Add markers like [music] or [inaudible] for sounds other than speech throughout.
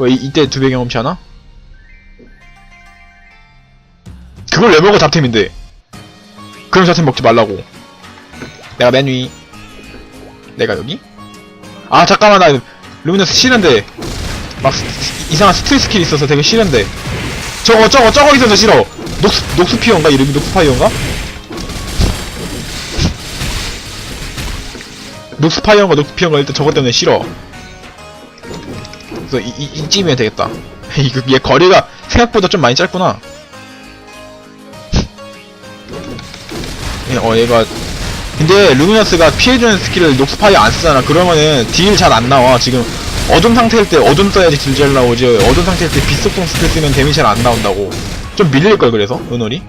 왜 이, 이때 두 배 경험치 하나? 그걸 왜 먹어 잡템인데? 그럼 잡템 먹지 말라고. 내가 맨 위. 내가 여기? 아 잠깐만 나 루미너스 싫은데. 막 스- 스- 이상한 스틸 스킬 있어서 되게 싫은데. 저거 저거 저거 있어서 싫어. 녹스 녹스피어인가? 이름이 녹스파이어인가? 녹스파이어인가 녹스피어인가 일단 저것 때문에 싫어 이, 이, 이쯤이면 되겠다. [laughs] 이거 얘 거리가 생각보다 좀 많이 짧구나. [laughs] 예, 어 얘가 근데 루미너스가 피해주는 스킬을 녹스파이어 안 쓰잖아. 그러면은 딜 잘 안 나와. 지금 어둠 상태일 때 어둠 써야지 딜 잘 나오지. 어둠 상태일 때 빛속동 스킬 쓰면 데미 잘안 나온다고. 좀 밀릴걸 그래서? 은월이?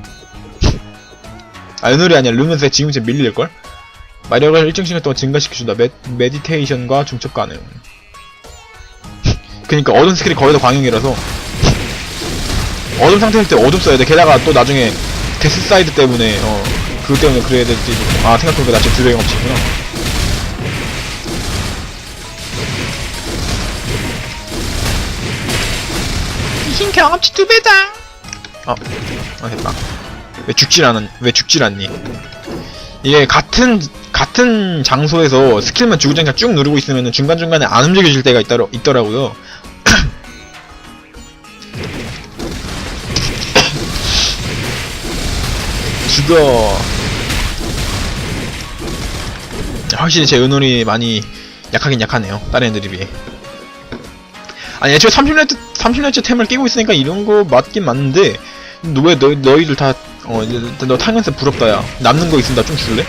[laughs] 아 은월이 아니야. 루미너스가 지금 이제 밀릴걸? 마력을 일정 시간 동안 증가시켜준다. 메, 메디테이션과 중첩 가능 그니까 어둠 스킬이 거의 다 광역이라서. 어둠 상태일 때 어둠 써야 돼. 게다가 또 나중에 데스 사이드 때문에 어 그것 때문에 그래야 될지. 아 생각해보니까 나 지금 두배경 없지구나. 흰 경험치 두 배다 어, 아 됐다. 왜 죽질 않은 왜 죽질 않니? 이게 같은 같은 장소에서 스킬만 주구장창 쭉 누르고 있으면 중간중간에 안 움직여질 때가 있더라, 있더라고요 죽어 확실히 제 은혼이 많이 약하긴 약하네요. 다른 애들에 비해. 아니 애초에 30년째 30년째 템을 끼고 있으니까 이런 거 맞긴 맞는데 너왜 너, 너희들 다 어, 너 탕연세 부럽다 야. 남는 거 있으면 나 좀 줄래?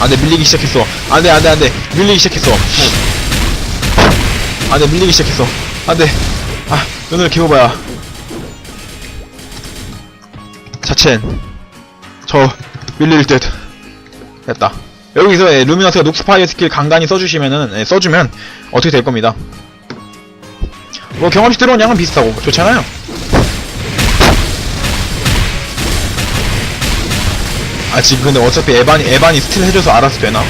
안돼 밀리기 시작했어. 안돼 안돼 안돼 밀리기 시작했어. 안돼 밀리기 시작했어. 안돼 아 눈을 키워봐야 자첸 저 밀릴 듯. 됐다. 여기서 예, 루미너스가 녹스파이어 스킬 간간히 써주시면은 예, 써주면 어떻게 될 겁니다. 뭐 경험치 들어온 양은 비슷하고 좋잖아요. 아 지금 근데 어차피 에반이 에반이 스틸 해줘서 알아서 되나?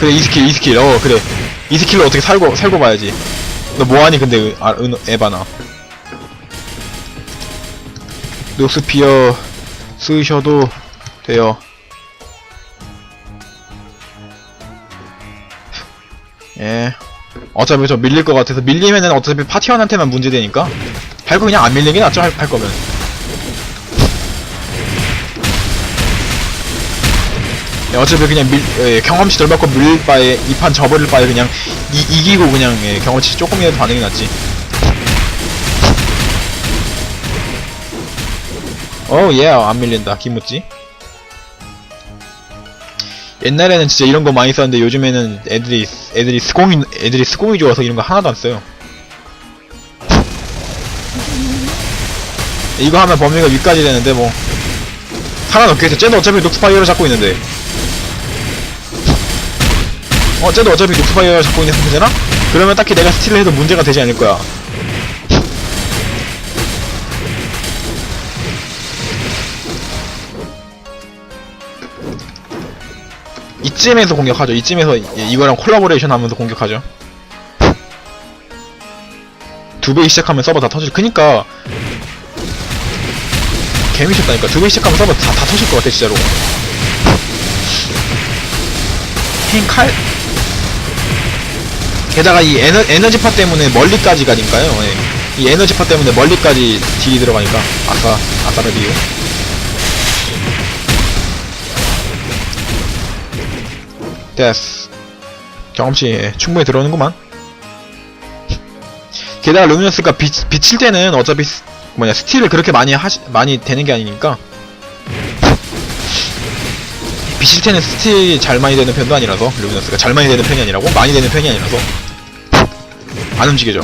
그래 이 스킬 이 스킬. 어 그래. 이 스킬로 어떻게 살고 살고 봐야지 너 뭐하니 근데 은- 아, 은, 에바나? 녹스피어 쓰셔도 돼요. 예. 어차피 저 밀릴 것 같아서 밀리면은 어차피 파티원한테만 문제되니까. 할거 그냥 안 밀리는 게 낫죠 할, 할 거면 예, 어차피 그냥 밀, 예, 경험치 덜 받고 밀릴 바에 이판 져버릴 바에 그냥 이, 이기고 그냥 예, 경험치 조금이라도 반응이 낫지. 어우 예안 밀린다. 김우찌. 옛날에는 진짜 이런 거 많이 썼는데 요즘에는 애들이 애들이 스공이 애들이 스공이 좋아서 이런 거 하나도 안 써요. 이거 하면 범위가 위까지 되는데 뭐. 살아남겠어 쟤도 어차피 녹스파이어를 잡고 있는데 어 쟤도 어차피 녹스파이어를 잡고 있는 상태잖아? 그러면 딱히 내가 스틸을 해도 문제가 되지 않을 거야. 이쯤에서 공격하죠. 이쯤에서 이- 이거랑 콜라보레이션 하면서 공격하죠. 두 배 시작하면 서버 다 터질 그니까 개미쳤다니까. 두 배 시작하면 서버 다, 다 터질 것 같아 진짜로. 흰칼 게다가 이 에너, 에너지파 때문에 멀리까지 가니까요? 예. 이 에너지파 때문에 멀리까지 딜이 들어가니까 아싸 아싸르비오 됐어 경험치 예, 충분히 들어오는구만. 게다가 루미너스가 빛, 비칠 때는 어차피 스- 뭐냐 스틸을 그렇게 많이 하시 많이 되는 게 아니니까. 비칠 때는 스틸이 잘 많이 되는 편도 아니라서 루미너스가 잘 많이 되는 편이 아니라고 많이 되는 편이 아니라서 안 움직여져.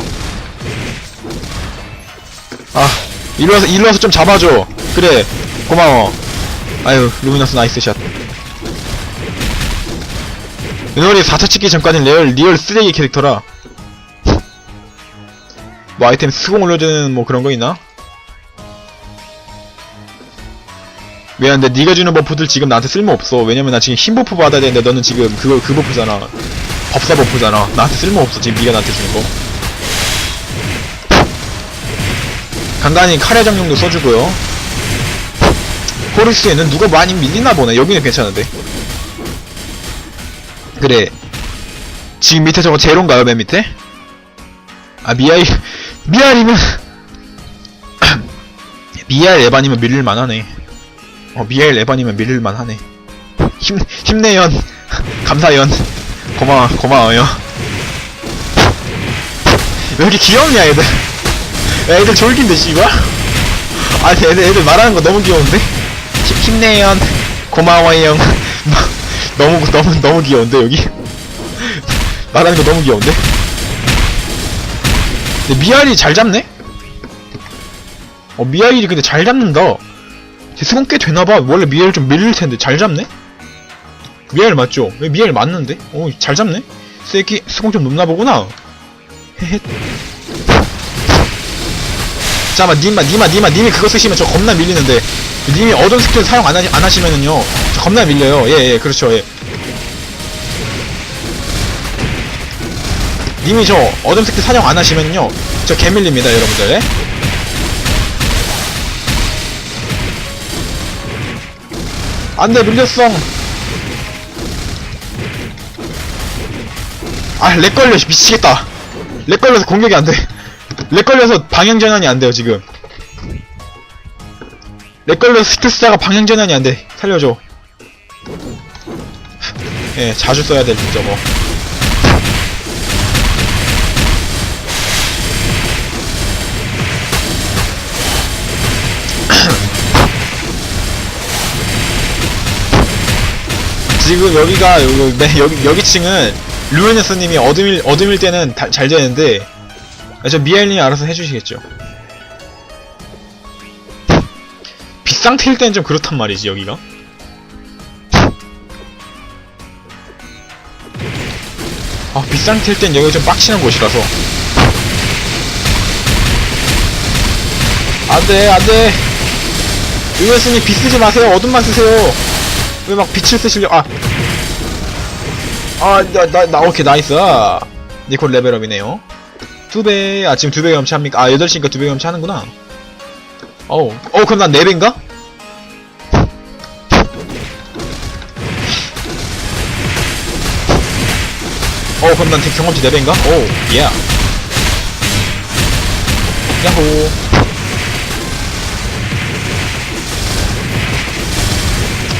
아 일로 와서 일로 와서 좀 잡아줘. 그래 고마워. 아유 루미너스 나이스 샷. 은월이 4차 찍기 전까지는 리얼, 리얼 쓰레기 캐릭터라. 뭐 아이템 수공 올려주는 뭐 그런 거 있나? 미안한데 네가 주는 버프들 지금 나한테 쓸모없어. 왜냐면 나 지금 흰 버프 받아야 되는데 너는 지금 그거 그 버프잖아. 법사 버프잖아. 나한테 쓸모없어 지금 네가 나한테 주는 거. 간간히 카레 장용도 써주고요. 호르스에는 누가 많이 밀리나 보네. 여기는 괜찮은데. 그래. 지금 밑에 저거 제로인가요 맨 밑에? 아 미아이 미아이면 [clears throat] 미아일 에반이면 밀릴만 하네 어 미아일 에반이면 밀릴만 하네. 힘 힘내연. [laughs] 감사연. 고마워 고마워요. 왜 이렇게 귀엽냐 애들. 야, 애들 졸긴데 씨발. 아니 애들 애들 말하는 거 너무 귀여운데? 힘, 힘내연. 고마워요. [laughs] 너무 너무 너무 귀여운데 여기? [laughs] 말하는 거 너무 귀여운데? 미아일이 잘 잡네? 어 미아일이 근데 잘 잡는다 제 수공 꽤 되나봐. 원래 미아일 좀 밀릴 텐데. 잘 잡네? 미아일 맞죠? 왜 미아일 맞는데? 어잘 잡네? 새끼 수공 좀 높나 보구나. 헤헤. 잠깐만 님마 님마 님마 님이 그거 쓰시면 저 겁나 밀리는데. 님이 어둠 스킬 사용 안, 하시, 안 하시면은요. 저 겁나 밀려요. 예예 그렇죠. 예. 님이 저 어둠 스킬 사용 안 하시면요. 저 개밀립니다 여러분들 안돼 밀렸어. 아렉 걸려 씨, 미치겠다. 렉 걸려서 공격이 안돼. 렉 걸려서 방향 전환이 안 돼요 지금. 렉 걸려서 스트스자가 방향 전환이 안 돼. 살려줘. 예 자주 써야 될 저거 지금 여기가 여기, 네, 여기 여기 층은 루에네스님이 어둠일 어둠일 때는 다- 잘 되는데 아, 저 미엘님이 알아서 해주시겠죠. 빗상태일 때는 좀 그렇단 말이지 여기가. 아 빗상태일 땐 여기 좀 빡치는 곳이라서. 안돼 안돼. 루에스님 빛 쓰지 마세요 어둠만 쓰세요. 왜 막 빛을 쓰시려? 아. 아, 나, 나, 나, 오케이, 나이스. 니콜 레벨업이네요. 두 배, 아, 지금 두 배 경험치 합니까? 아, 8시니까 두 배 경험치 하는구나. 어우, 어, 그럼 난 4배인가? 어, 그럼 난 경험치 4배인가? 오, 예. 야호.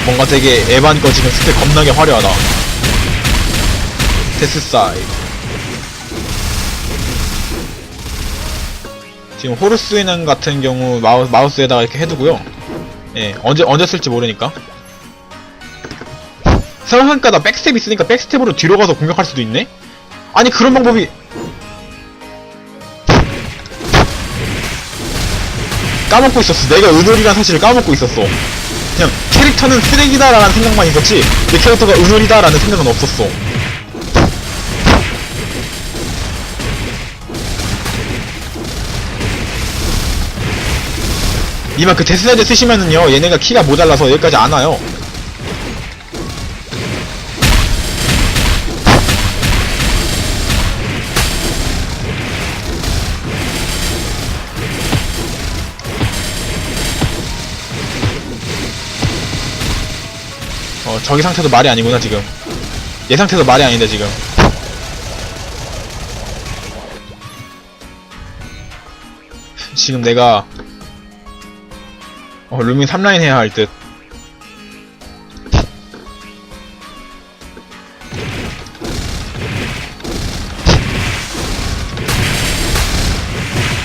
뭔가 되게 에반 거 지금 스킬 겁나게 화려하다. 데스 사이드. 지금 호르스위는 같은 경우 마우, 마우스에다가 이렇게 해두고요. 예, 언제, 언제 쓸지 모르니까. 나 백스텝 있으니까 백스텝으로 뒤로 가서 공격할 수도 있네? 아니, 그런 방법이. 까먹고 있었어. 내가 은월이란 사실을 까먹고 있었어. 그냥 캐릭터는 쓰레기다라는 생각만 있었지 내 캐릭터가 은월이다라는 생각은 없었어. 이만 그 데스사이드 쓰시면은요 얘네가 키가 모자라서 여기까지 안 와요 저기 상태도 말이 아니구나 지금. 얘 상태도 말이 아닌데 지금. 지금 내가 어 루밍 3라인 해야 할 듯.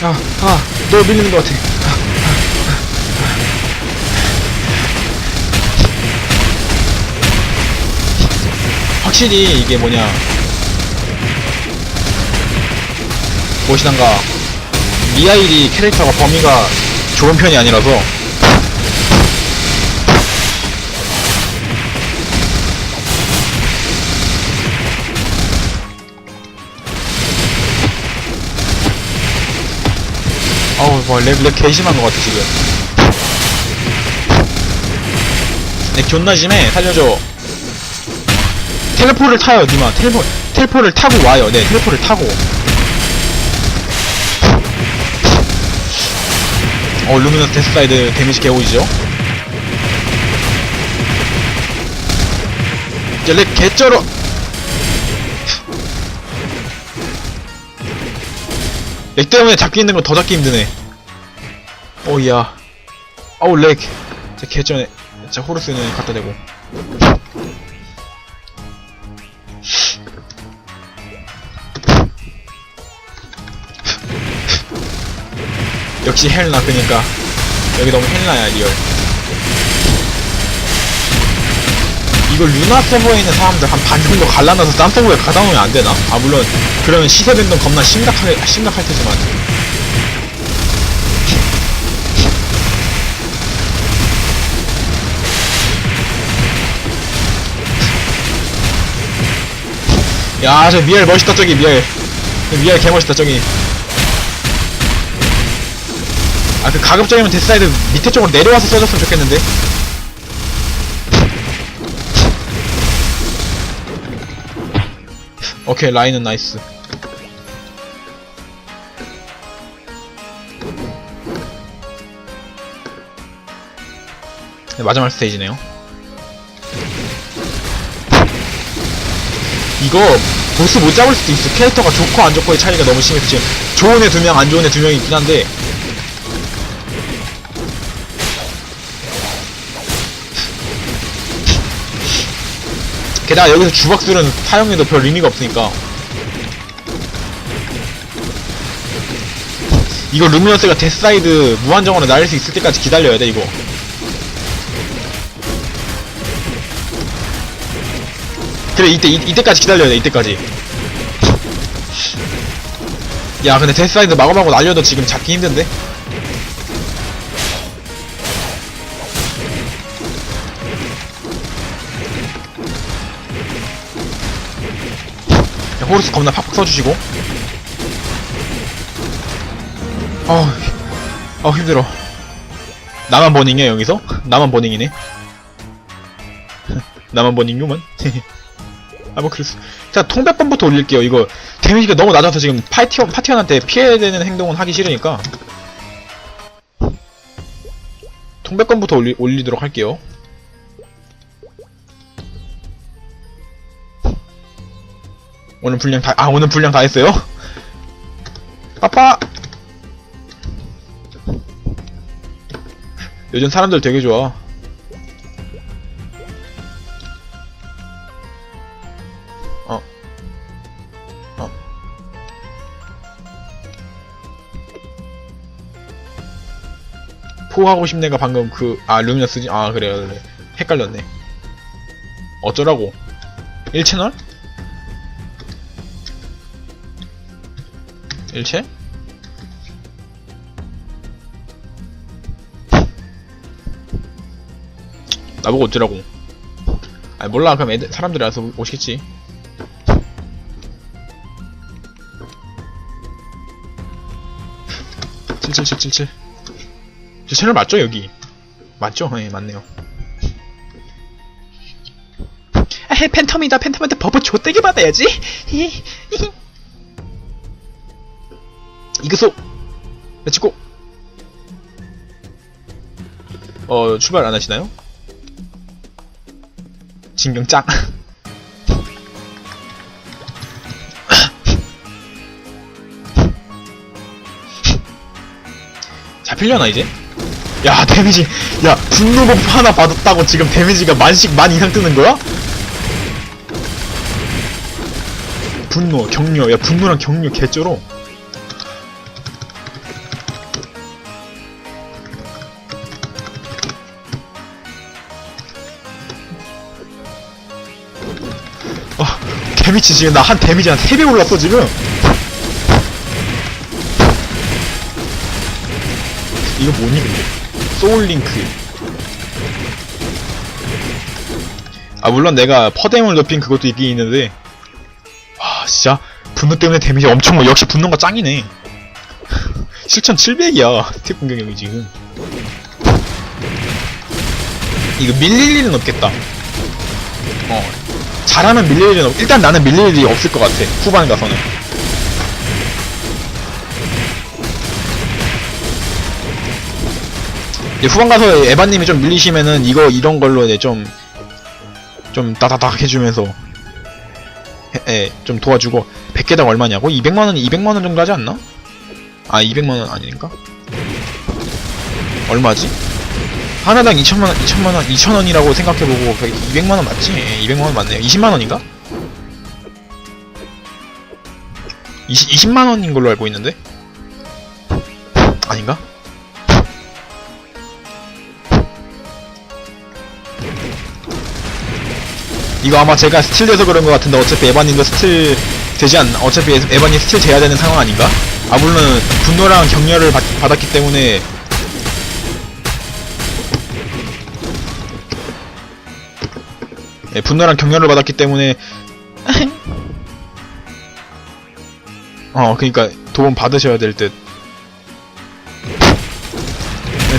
아, 아, 너 밀리는 것 같아. 확실히 이게 뭐냐. 무엇이단가. 미아일이 캐릭터가 범위가 좋은 편이 아니라서. 어우 뭐랩랩 개심한 것 같아 지금. 내 존나 심해. 살려줘 텔레포를 타요 니마. 텔레포 텔레포를 타고 와요. 네 텔레포를 타고. 어 루미너스 데스사이드 데미지 개오지죠? 이제 렉 개쩔어. 렉 때문에 잡기 힘든 거 더 잡기 힘드네. 오야. 어우 렉. 진짜 개쩔네. 진짜 호르스는 갖다 대고 역시 헬나 그니까. 여기 너무 헬나야 리얼. 이거 루나 서버에 있는 사람들 한 반 정도 갈라놔서 딴 서버에 가다 놓으면 안 되나? 아 물론 그러면 시세 변동 겁나 심각하게 심각할 테지만. 야 저 미엘 멋있다 저기 미엘. 미엘 개 멋있다 저기 아 그 가급적이면 데스사이드 밑에 쪽으로 내려와서 써줬으면 좋겠는데. 오케이 라인은 나이스. 네, 마지막 스테이지네요. 이거 보스 못 잡을 수도 있어. 캐릭터가 좋고 안 좋고의 차이가 너무 심해서 지금 좋은 애 두 명 안 좋은 애 두 명이 있긴 한데 게다가 여기서 주박술은 사용해도 별 의미가 없으니까. 이거 루미너스가 데스사이드 무한정으로 날릴 수 있을 때까지 기다려야 돼 이거. 그래 이때 이, 이때까지 기다려야 돼 이때까지. 야 근데 데스사이드 마구마구 날려도 지금 잡기 힘든데 호르스 겁나 팍팍 써주시고. 어우 어 힘들어. 나만 버닝이야 여기서? [laughs] 나만 버닝이네. [laughs] 나만 버닝요만? [laughs] 아뭐 그랬어 자 통백번부터 올릴게요. 이거 데미지가 너무 낮아서 지금 파티원, 파티원한테 피해야 되는 행동은 하기 싫으니까. 통백건부터 올리, 올리도록 할게요 오늘 분량 다, 아, 오늘 분량 다 했어요? 빠빠! 요즘 사람들 되게 좋아. 어. 어. 포하고 싶네가 방금 그, 아, 루미너스지? 아, 그래요, 그래. 헷갈렸네. 어쩌라고? 1채널? 일체? 나보고 어쩌라고. 아니 몰라. 그럼 애들 사람들이 알아서 오시겠지. 칠칠칠칠칠. 저 채널 맞죠 여기? 맞죠? 네 맞네요. 에헤 팬텀이다. 팬텀한테 버버 좆되게 받아야지 이그소 렛츠고 어 출발 안 하시나요? 진경 짱 잡히려나 이제? 야 데미지 야 분노 버프 하나 받았다고 지금 데미지가 만씩 만 이상 뜨는 거야? 분노 격려 야 분노랑 격려 개쩔어 어, 데미지 지금 나 한 데미지 한 3배 올랐어 지금. 이거 뭐니 근데? 소울링크. 아 물론 내가 퍼뎀을 높인 그것도 있긴 있는데. 와 진짜? 분노 때문에 데미지 엄청 뭐 역시 분노가 짱이네. [laughs] 7700이야 스틱 공격력이 지금. 이거 밀릴 일은 없겠다. 어. 잘하면 밀릴 일은 없, 일단 나는 밀릴 일이 없을 것 같아. 후반 가서는. 이제 후반 가서 에바님이 좀 밀리시면은 이거 이런 걸로 이제 좀, 좀 따다닥 해주면서, 에, 에, 좀 도와주고, 100개당 얼마냐고? 200만원, 200만원 정도 하지 않나? 아, 200만원 아닌가? 얼마지? 하나당 2천만원, 2천만원, 2천원이라고 생각해보고, 200만원 맞지? 200만원 맞네요. 20만원인가? 20, 20만원인 걸로 알고 있는데? 아닌가? 이거 아마 제가 스틸 돼서 그런 것 같은데 어차피 에바님도 스틸 되지 않나? 어차피 에- 에바님 스틸 돼야 되는 상황 아닌가? 아 물론 분노랑 격려를 받, 받았기 때문에 예, 분노랑 격려를 받았기 때문에 [laughs] 어 그니까 도움 받으셔야 될 듯.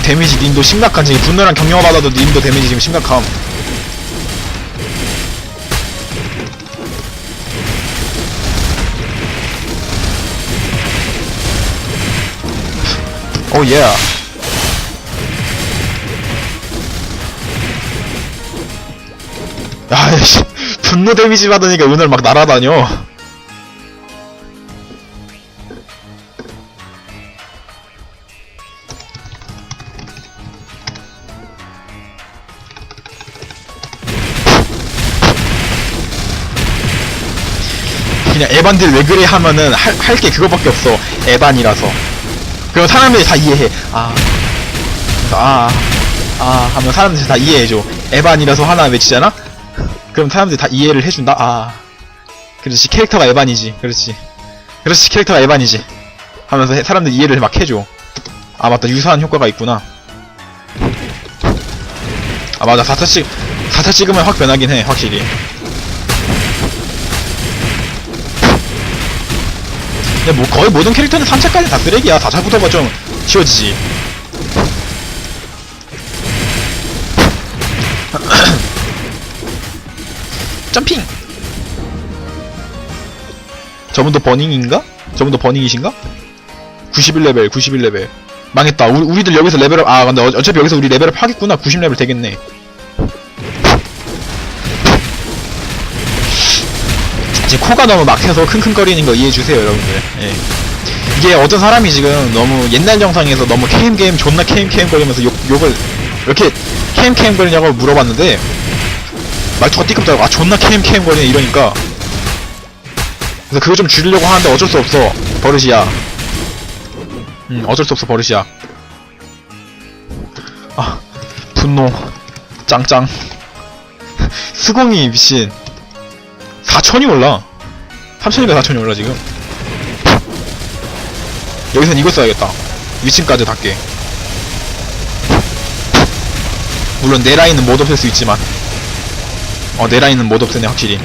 데미지 님도 심각한지 분노랑 격려 받아도 님도 데미지 지금 심각함. 오 예. 야 씨. 분노 데미지 받으니까 오늘 막 날아다녀. 그냥 에반들 왜 그래 하면은 할할게 그거밖에 없어. 에반이라서. 그럼 사람들이 다 이해해. 아 아, 아 하면 사람들이 다 이해해줘. 에반이라서 하나 외치잖아? 그럼 사람들이 다 이해를 해준다? 아 그렇지. 캐릭터가 에반이지. 그렇지. 그렇지 캐릭터가 에반이지. 하면서 해- 사람들이 이해를 막 해줘. 아 맞다. 유사한 효과가 있구나. 아 맞아. 4차 찍 4차 찍으면 확 변하긴 해 확실히. 근데 뭐 거의 모든 캐릭터는 3차까지 다 쓰레기야. 4차부터가 좀 쉬워지지 점핑 저분도 버닝인가? 저분도 버닝이신가? 91레벨 91레벨 망했다 우리, 우리들 여기서 레벨업 아 근데 어, 어차피 여기서 우리 레벨업 하겠구나 90레벨 되겠네 지금 코가 너무 막혀서 킁킁거리는 거 이해해주세요 여러분들 예. 이게 어떤 사람이 지금 너무 옛날 영상에서 너무 케임케임 존나 케임케임 거리면서 욕, 욕을 이렇게 케임케임 거리냐고 물어봤는데 말투가 띠껍다고 아 존나 케임케임 거리네 이러니까. 그래서 그거 좀 줄이려고 하는데 어쩔 수 없어 버릇이야. 음 어쩔 수 없어 버릇이야. 아 분노. 짱짱. [laughs] 수공이 미친. 4천이 올라. 3천인가 4천이 올라 지금. 여기선 이거 써야겠다. 위층까지 닿게. 물론 내 라인은 못 없앨 수 있지만 어 내 라인은 못 없애네 확실히.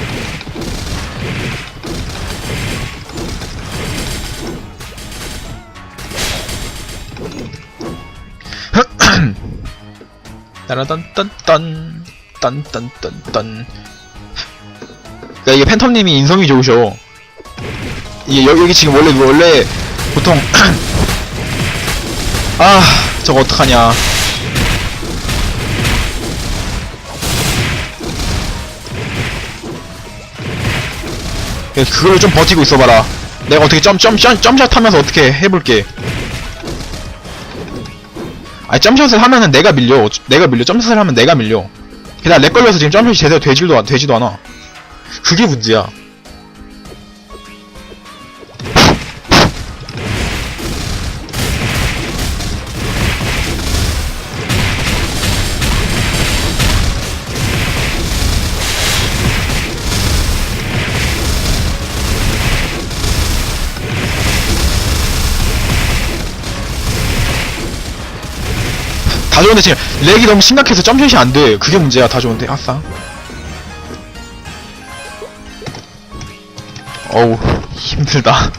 따라단딴딴 딴 딴딴딴. 그러니까 이게 팬텀님이 인성이 좋으셔. 이게 여, 여기 지금 원래 원래 보통 [clears throat] 아 저거 어떡하냐 그걸 좀 버티고 있어봐라. 내가 어떻게 점, 점, 점, 점샷 하면서 어떻게 해볼게. 아니 점샷을 하면은 내가 밀려. 내가 밀려. 점샷을 하면 내가 밀려. 게다가 렉 걸려서 지금 점샷이 제대로 되지도, 않- 되지도 않아. 그게 문제야 다 좋은데 지금 렉이 너무 심각해서 점샷이 안 돼. 그게 문제야. 다 좋은데. 아싸. 어우, 힘들다.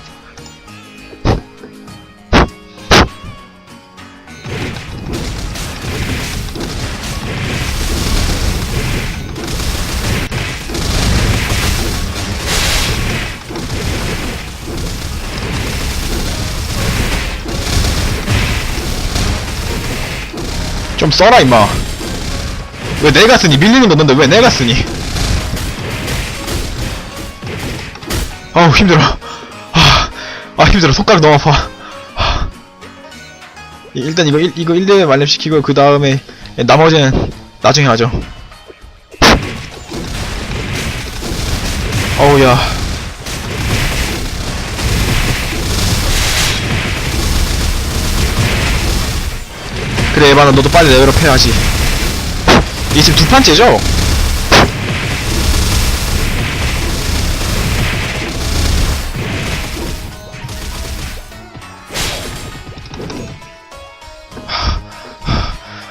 좀 써라 임마. 왜 내가 쓰니? 밀리는 거 넌데? 왜 내가 쓰니? 아우 힘들어. 아, 아 힘들어. 손가락 너무 아파. 아. 이- 일단 이거 일, 이거 1대 만렙시키고 그 다음에 나머지는 나중에 하죠. 어우 야 그래 에바나 너도 빨리 레벨업 해야지. 이게 지금 두 판째죠?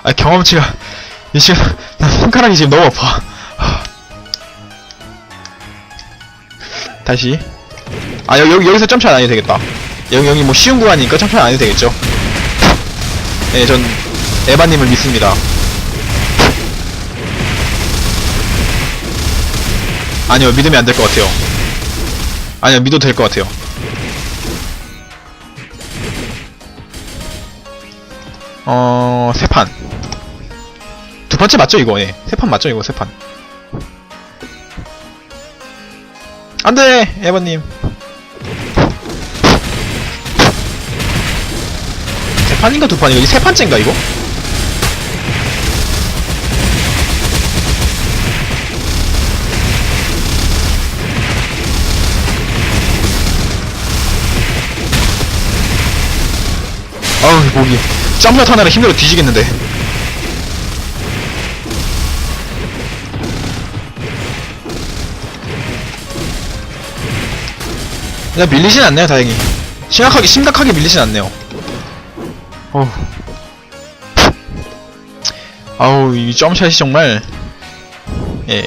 아 경험치가 이 지금 나 손가락이 지금 너무 아파. 다시. 아 여기 여기- 여기서 점차 안 해도 되겠다. 여기 여기 뭐 쉬운 구간이니까 점차 안 해도 되겠죠? 네전 에바님을 믿습니다 아니요 믿으면 안 될 것 같아요 아니요 믿어도 될 것 같아요 어... 세 판 두 번째 맞죠 이거 예. 세 판 맞죠 이거 세 판 안 돼 에바님 세 판인가 두 판인가? 이세 판째인가 이거? 아우 목이 점프샷 하나를 힘들어 뒤지겠는데. 그냥 밀리진 않네요 다행히. 심각하게 심각하게 밀리진 않네요. 어우 아우 이 점샷이 정말 예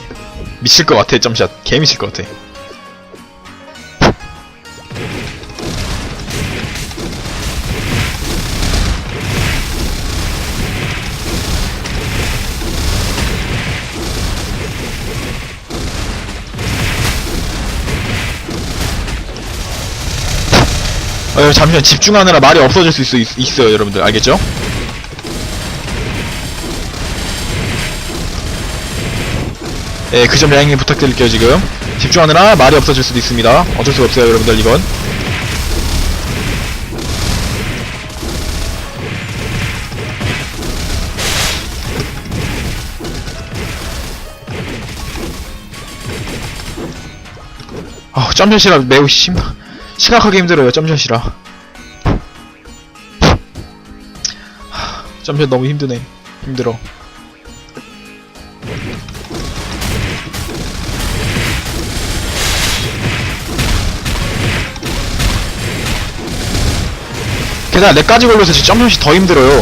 미칠 것 같아 점샷. 개 미칠 것 같아 어, 잠시만. 집중하느라 말이 없어질 수 있, 있 어요 여러분들. 알겠죠? 예, 그 점 양해 부탁드릴게요 지금. 집중하느라 말이 없어질 수도 있습니다. 어쩔 수가 없어요 여러분들 이건. 아 점샷이라 매우 심 심각하게 힘들어요. 점샷이라. 하, 점샷 너무 힘드네. 힘들어. 게다가 렉까지 걸려서 지금 점샷이 더 힘들어요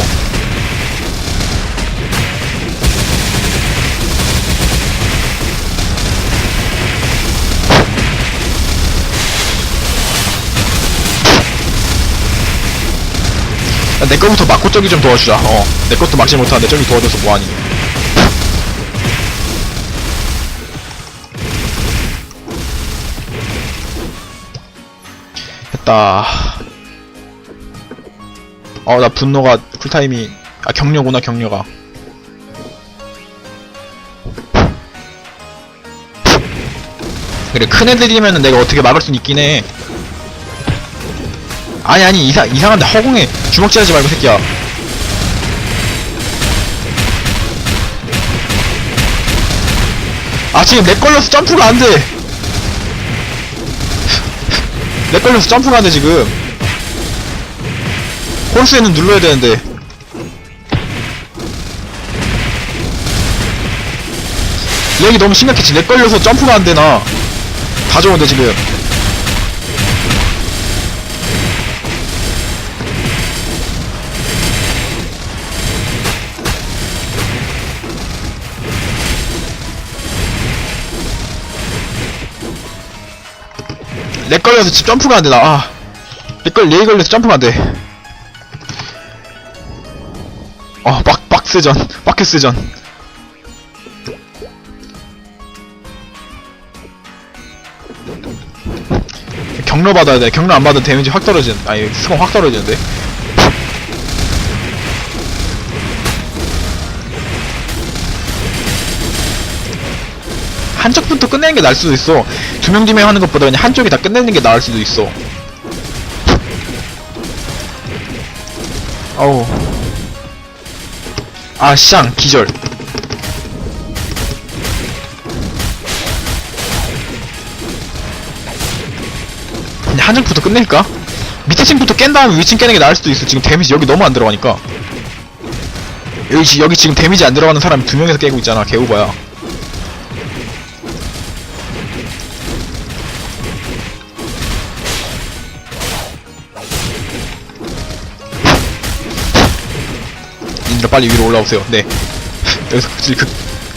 내 거부터 막고 저기 좀 도와주자. 어, 내 것도 막지 못하는데 저기 도와줘서 뭐하니? 됐다. 어, 나 분노가 쿨타임이 아 격려구나 격려가. 그래 큰 애들이면은 내가 어떻게 막을 순 있긴 해. 아니 아니 이상 이상한데 허공에 주먹질 하지 말고 새끼야. 아 지금 렉 걸려서 점프가 안 돼. 렉 걸려서 점프가 안돼 지금. 홀스에는 눌러야 되는데. 렉이 너무 심각해. 렉 걸려서 점프가 안 되나. 다 좋은데 지금. 렉 걸려서 지금 점프가 안 돼, 나. 아. 렉 걸, 렉이 걸려서 점프가 안 돼. 어, 빡, 빡스전. 빡큐스전. 경로 받아야 돼. 경로 안 받으면 데미지 확 떨어지는, 아니, 스콘 확 떨어지는데. 한쪽부터 끝내는 게 나을 수도 있어. 두 명 두 명 하는 것보다 그냥 한쪽이 다 끝내는 게 나을 수도 있어. 어우. 아쌍 기절. 그냥 한쪽부터 끝낼까? 밑에 층부터 깬 다음에 위층 깨는 게 나을 수도 있어. 지금 데미지 여기 너무 안 들어가니까. 여기, 지- 여기 지금 데미지 안 들어가는 사람 두 명이서 깨고 있잖아. 개우바야 빨리 위로 올라오세요. 네. [laughs] 여기서 극딜 극,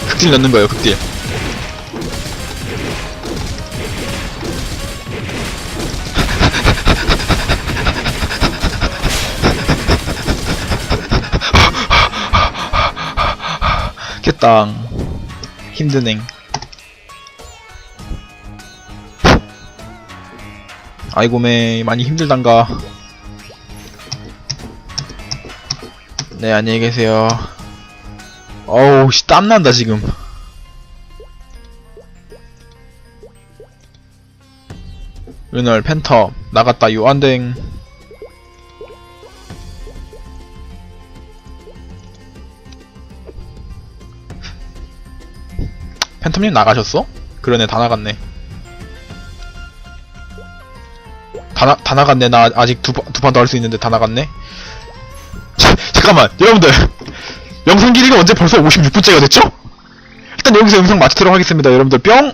극딜 넣는 거예요 극딜. [laughs] 깼당. 힘드냉 아이고매 많이 힘들단가 네 안녕히 계세요. 어우 씨 땀난다 지금. 은월 펜터 나갔다 요안댕. 팬텀님 나가셨어? 그러네 다 나갔네. 다, 나, 다 나갔네. 나 아직 두, 두 판 더 할 수 있는데 다 나갔네. 자, 잠깐만 여러분들. 영상 길이가 언제 벌써 56분째가 됐죠? 일단 여기서 영상 마치도록 하겠습니다 여러분들. 뿅